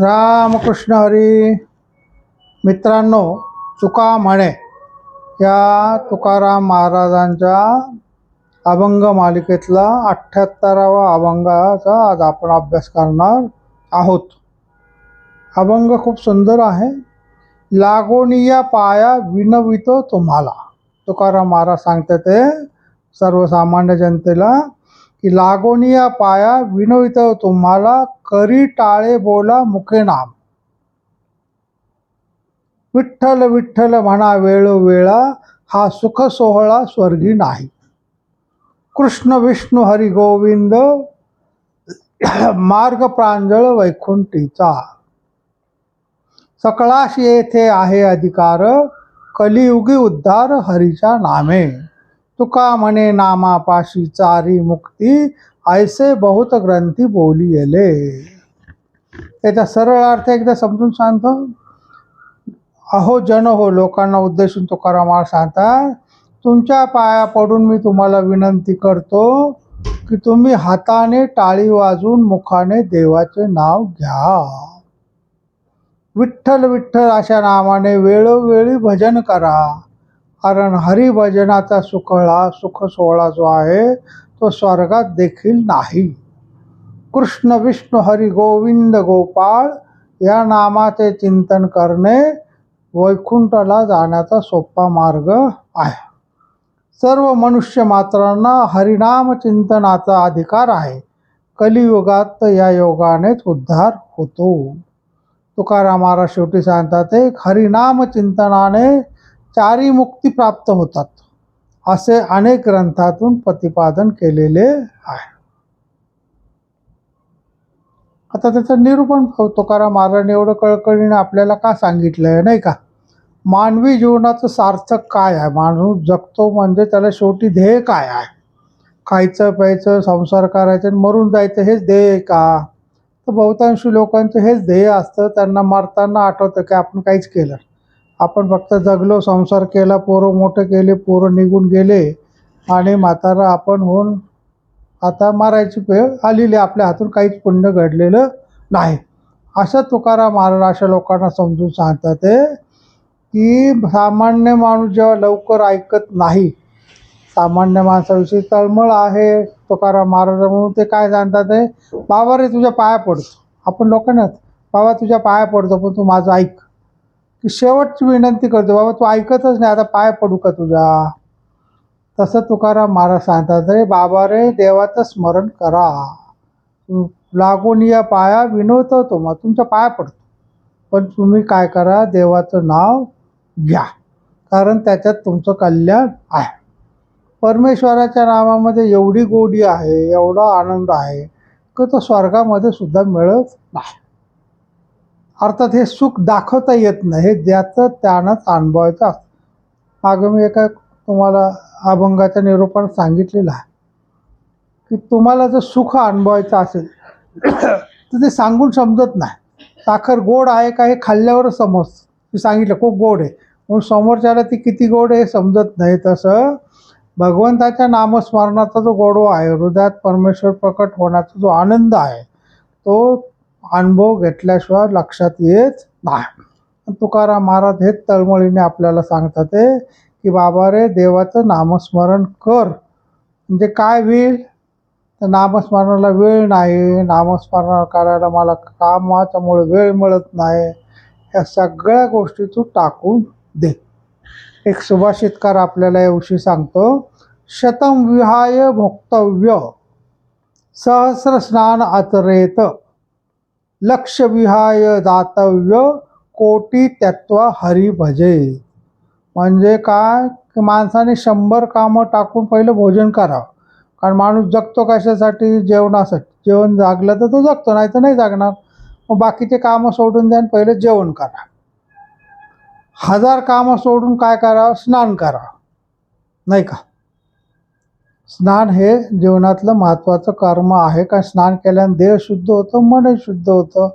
रामकृष्ण हरी. मित्रांनो तुका म्हणे या तुकाराम महाराजांच्या अभंग मालिकेतला अठ्ठ्याहत्तरावा अभंगाचा आज आपण अभ्यास करणार आहोत. अभंग खूप सुंदर आहे. लागोनिया पाया विनवितो तुम्हाला. तुकाराम महाराज सांगते ते सर्वसामान्य जनतेला की लागोनिया पाया विनवित तुम्हाला करी टाळे बोला मुखे नाम. विठ्ठल विठ्ठल म्हणा वेळोवेळा हा सुख सोहळा स्वर्गी नाही. कृष्ण विष्णू हरी गोविंद मार्ग प्रांजळ वैकुंठीचा. सकळाश येथे आहे अधिकार कलियुगी उद्धार हरीच्या नामे. तुका म्हणे नामापाशी चारी मुक्ती ऐसे बहुत ग्रंथी बोली येले त्याचा सरळ अर्थ एकदा समजून सांगतो. अहो जन हो लोकांना उद्देशून तुकाराम महाराज सांगतात तुमच्या पाया पडून मी तुम्हाला विनंती करतो की तुम्ही हाताने टाळी वाजून मुखाने देवाचे नाव घ्या. विठ्ठल विठ्ठल अशा नावाने वेळोवेळी भजन करा. कारण हरिभजनाचा सुखळा सुख सोहळा जो आहे तो स्वर्गात देखील नाही. कृष्ण विष्णू हरी गोविंद गोपाळ या नामाचे चिंतन करणे वैकुंठला जाण्याचा सोपा मार्ग आहे. सर्व मनुष्य मात्रांना हरिनाम चिंतनाचा अधिकार आहे. कलियुगात या योगानेच उद्धार होतो. तुकाराम महाराज शेवटी सांगतात एक हरिनाम चिंतनाने चारी मुक्ती प्राप्त होतात असे अनेक ग्रंथातून प्रतिपादन केलेले आहे. आता त्याचं निरूपण होतो तुकाराम महाराजांनी एवढं कळकळीने आपल्याला का सांगितलं आहे नाही का? मानवी जीवनाचं सार्थक काय आहे? माणूस जगतो म्हणजे त्याला शेवटी ध्येय काय आहे? खायचं प्यायचं संसार करायचं आणि मरून जायचं हेच ध्येय आहे का? तर बहुतांशी लोकांचं हेच ध्येय असतं त्यांना मरताना आठवतं की आपण काहीच केलं आपण फक्त जगलो संसार केला पोरं मोठे केले पोरं निघून गेले आणि म्हातारा आपण होऊन आता मारायची वेळ आलेली आहे. आपल्या हातून काहीच पुण्य घडलेलं नाही. असं तुकाराम महाराज अशा लोकांना समजून सांगतात ते की सामान्य माणूस जेव्हा लवकर ऐकत नाही सामान्य माणसाविषयी तळमळ आहे तुकाराम महाराज म्हणून ते काय सांगतात ते बाबा रे तुझ्या पाया पडतो. आपण लोकांना बाबा तुझ्या पाया पडतो पण तू माझं ऐक. की शेवटची विनंती करतो बाबा तू ऐकतच नाही आता पाय पडू का तुझ्या तसं तुकाराम महाराज सांगतात रे बाबा रे देवाचं स्मरण करा. लागून या पाया विनवतो मग तुमच्या पाया पडतो. पण तुम्ही काय करा देवाचं नाव घ्या. कारण त्याच्यात तुमचं कल्याण आहे. परमेश्वराच्या नावामध्ये एवढी गोडी आहे एवढा आनंद आहे की तो स्वर्गामध्ये सुद्धा मिळत नाही. अर्थात हे सुख दाखवता येत नाही. हे ज्याचं त्यानंच अनुभवायचं असतं. मागं मी एका तुम्हाला अभंगाचं निरूपण सांगितलेलं आहे की तुम्हाला जर सुख अनुभवायचं असेल तर ते सांगून समजत नाही. साखर गोड आहे का हे खाल्ल्यावरच समजतं. मी सांगितलं खूप गोड आहे. म्हणून समोरच्याला ती किती गोड आहे हे समजत नाही. तसं भगवंताच्या नामस्मरणाचा जो गोडवा आहे हृदयात परमेश्वर प्रकट होण्याचा जो आनंद आहे तो अनुभव घेतल्याशिवाय लक्षात येत नाही. तुकाराम महाराज हेच तळमळीने आपल्याला सांगतात ते की बाबा रे देवाचं नामस्मरण कर. म्हणजे काय होईल? तर नामस्मरणाला वेळ नाही. नामस्मरण करायला मला कामाच्यामुळे वेळ मिळत नाही. या सगळ्या गोष्टी तू टाकून दे. एक सुभाषितकार आपल्याला याविषयी सांगतो. शतम विहाय भोक्तव्य. सहस्र स्नान आचरेत लक्ष विहाय दातव्य कोटी तत्व हरी भजे. म्हणजे काय? की माणसाने शंभर कामं टाकून पहिलं भोजन करावं. कारण माणूस जगतो कशासाठी? जेवणासाठी. जेवण जागलं तर तो जगतो नाही तर नाही जागणार. मग बाकीचे कामं सोडून द्या आणि पहिलं जेवण करा. हजार कामं सोडून काय करावं? स्नान करा. नाही का? स्नान हे जीवनातलं महत्त्वाचं कर्म आहे. का स्नान केल्याने देह शुद्ध होतं मनही शुद्ध होतं.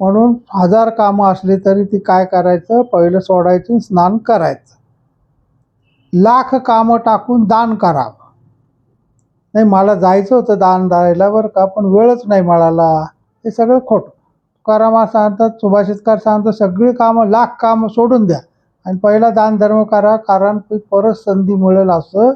म्हणून हजार कामं असली तरी ती काय करायचं? पहिलं सोडायचं स्नान करायचं. लाख कामं टाकून दान करावं. नाही मला जायचं होतं दान द्यायला बरं का पण वेळच नाही मिळाला. हे सगळं खोटं. तुकारामा सांगतात सुभाषितकार सांगतात सगळी कामं लाख कामं सोडून द्या. आणि पहिला दान धर्म करा कारण परत संधी मिळेल असं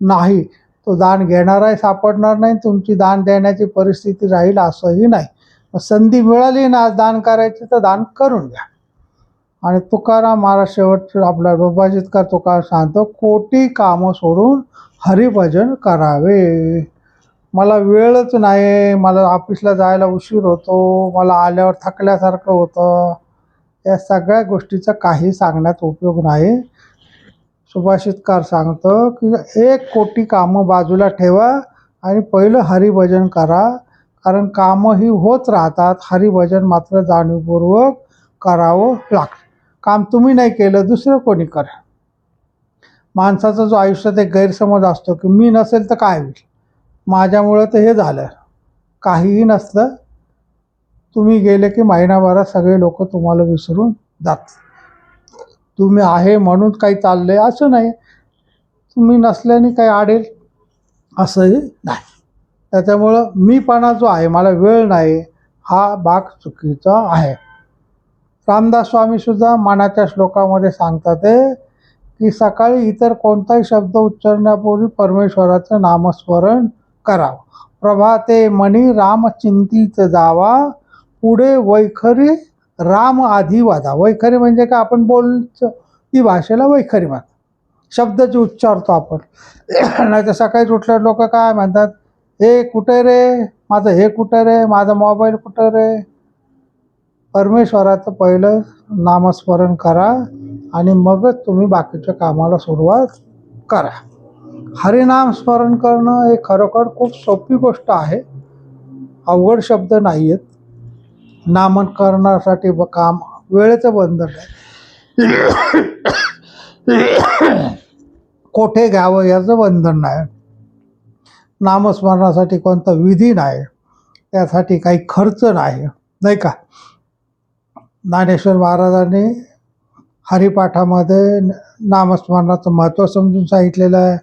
नाही. तो दान घेणाराही सापडणार नाही तुमची दान देण्याची परिस्थिती राहील असंही नाही. मग संधी मिळाली ना आज दान करायची तर दान करून घ्या. आणि तुकाराम महाराज शेवट आपला सुभाषितकार तुकाराम सांगतो कोटी कामं सोडून हरिभजन करावे. मला वेळच नाही मला ऑफिसला जायला उशीर होतो मला आल्यावर थकल्यासारखं होतं. या सगळ्या गोष्टीचा काही सांगण्यात उपयोग नाही. सुभाषितकार सांगतं की एक कोटी कामं बाजूला ठेवा आणि पहिलं हरिभजन करा. कारण कामं ही होत राहतात हरिभजन मात्र जाणीवपूर्वक करावं लागतं. काम तुम्ही नाही केलं दुसरं कोणी करा. माणसाचा जो आयुष्यात एक गैरसमज असतो की मी नसेल तर काय होईल? माझ्यामुळं तर हे झालं. काहीही नसलं तुम्ही गेले की महिनाभरात सगळे लोक तुम्हाला विसरून जातात. तुम्ही आहे म्हणून काही चाललंय असं नाही. तुम्ही नसल्याने काही आडेल असंही नाही. त्याच्यामुळं मीपणा जो आहे मला वेळ नाही हा भाग चुकीचा आहे. रामदास स्वामीसुद्धा मनाच्या श्लोकामध्ये सांगतात ते की सकाळी इतर कोणताही शब्द उच्चारण्यापूर्वी परमेश्वराचं नामस्मरण करावं. प्रभाते मणी रामचिंतीत जावा पुढे वैखरी राम आधी वादा. वैखरी म्हणजे का आपण बोलतो ती भाषेला वैखरी म्हणतात. शब्द जे उच्चारतो आपण. नाही तर सकाळीच उठल्या लोक काय म्हणतात? हे कुठे रे? माझं हे कुठं रे? माझा मोबाईल कुठं रे? परमेश्वराचं पहिलं नामस्मरण करा आणि मगच तुम्ही बाकीच्या कामाला सुरुवात करा. हरिनाम स्मरण करणं हे खरोखर खूप सोपी गोष्ट आहे. अवघड शब्द नाही आहेत नामकरणासाठी ब काम वेळेचं बंधन नाही कोठे घ्यावं याचं बंधन नाही. नामस्मरणासाठी कोणता विधी नाही. त्यासाठी काही खर्च नाही. नाही का? ज्ञानेश्वर महाराजांनी हरिपाठामध्ये नामस्मरणाचं महत्त्व समजून सांगितलेलं आहे.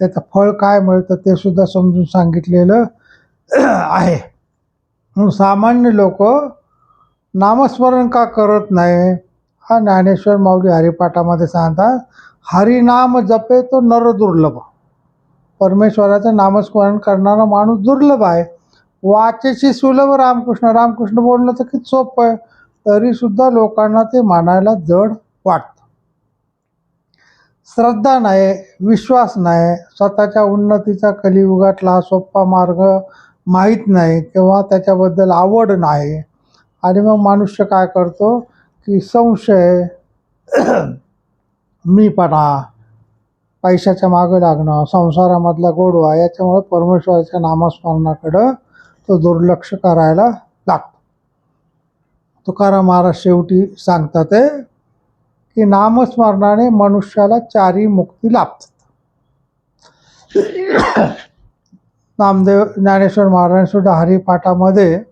त्याचं फळ काय मिळतं ते सुद्धा समजून सांगितलेलं आहे. म्हणून सामान्य लोक नामस्मरण का करत नाही? हा ज्ञानेश्वर माऊली हरिपाठामध्ये सांगतात हरिनाम जपे तो नर दुर्लभ. परमेश्वराचं नामस्मरण करणारा माणूस दुर्लभ आहे. वाचेशी सुलभ रामकृष्ण रामकृष्ण बोलणं तर किती सोपं आहे. तरीसुद्धा लोकांना ते मानायला जड वाटतं. श्रद्धा नाही विश्वास नाही स्वतःच्या उन्नतीचा कलियुगातला हा सोपा मार्ग माहीत नाही किंवा त्याच्याबद्दल आवड नाही. आणि मग मनुष्य काय करतो की संशय मीपणा पैशाच्या मागं लागणं संसारामधला गोडवा याच्यामुळे परमेश्वराच्या नामस्मरणाकडं तो दुर्लक्ष करायला लागतो. तुकाराम महाराज शेवटी सांगतात ते की नामस्मरणाने मनुष्याला चारी मुक्ती लाभतात. नामदेव ज्ञानेश्वर महाराज हरिपाठामध्ये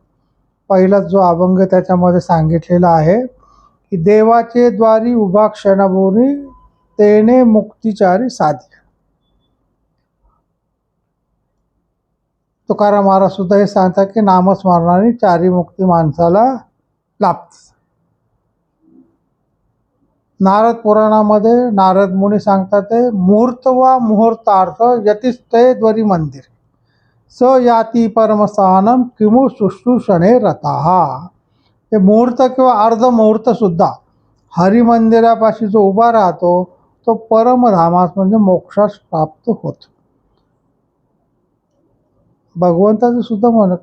पहिलाच जो अभंग त्याच्यामध्ये सांगितलेला आहे की देवाचे द्वारी उभा क्षणभोरी तेने मुक्तिचारी साध्य तुकाराम महाराज सुद्धा हे सांगतात की नामस्मरणाने चारी मुक्ती माणसाला लाभते. नारद पुराणामध्ये नारद मुनी सांगतात ते मुहूर्त वा मुहूर्तार्थ यतिस्तय द्वरी मंदिर. स याती परमस्थानम किमु शुश्रूषणे रथा. हे मुहूर्त किंवा अर्ध मुहूर्त सुद्धा हरिमंदिरापाशी जो उभा राहतो तो परमधामास म्हणजे मोक्षास प्राप्त होतो. भगवंताचं सुद्धा म्हण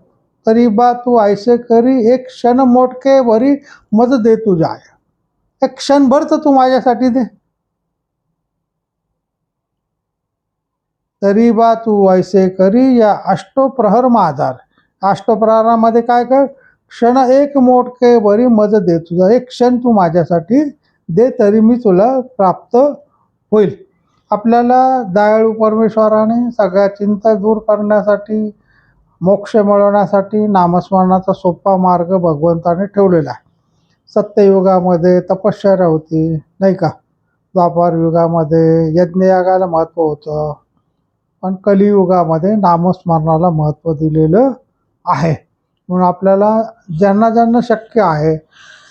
तरी बा तू ऐसे करी एक क्षण मोटके वरी मत दे तुझ्या एक क्षणभर तर तू माझ्यासाठी दे. तरी बा तू ऐसे करी या अष्टोप्रहर माझार अष्टप्रहरामध्ये काय कर? क्षण एक मोटके बरी मज दे तुझा. एक क्षण तू माझ्यासाठी दे तरी मी तुला प्राप्त होईल. आपल्याला दयाळू परमेश्वराने सगळ्या चिंता दूर करण्यासाठी मोक्ष मिळवण्यासाठी नामस्मरणाचा सोपा मार्ग भगवंताने ठेवलेला आहे. सत्ययुगामध्ये तपश्चर्या होती नाही का? द्वापार युगामध्ये यज्ञयागाला महत्त्व होतं. पण कलियुगामध्ये नामस्मरणाला महत्त्व दिलेलं आहे. म्हणून आपल्याला ज्यांना ज्यांना शक्य आहे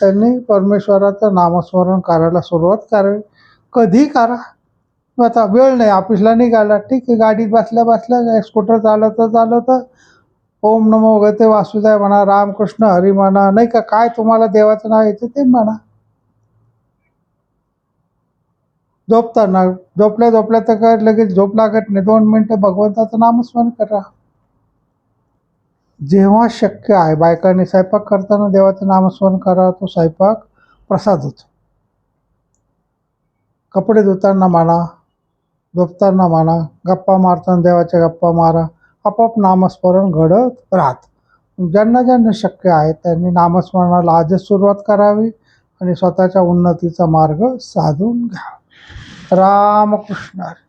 त्यांनी परमेश्वराचं नामस्मरण करायला सुरुवात करावी. कधी करा. मग आता वेळ नाही. ऑफिसला निघाला ठीक आहे गाडीत बसल्या बसल्या स्कूटर चालवतं चालवतं ओम नमो गते वासुदेव म्हणा रामकृष्ण हरी म्हणा नाही का काय तुम्हाला देवाचं नाव येतं ते म्हणा. झोपताना झोपल्या झोपल्या तर काय लगेच झोप लागत नाही. दोन मिनटं भगवंताचं नामस्मरण करा. जेव्हा शक्य आहे बायकांनी स्वयंपाक करताना देवाचं नामस्मरण करा तो स्वयंपाक प्रसाद होतो. कपडे धुताना म्हणा झोपताना म्हणा गप्पा मारताना देवाच्या गप्पा मारा आपोआप नामस्मरण घडत राहत. ज्यांना ज्यांना शक्य आहे त्यांनी नामस्मरणाला आजच सुरुवात करावी आणि स्वतःच्या उन्नतीचा मार्ग साधून घ्यावा. रामकृष्ण हरी.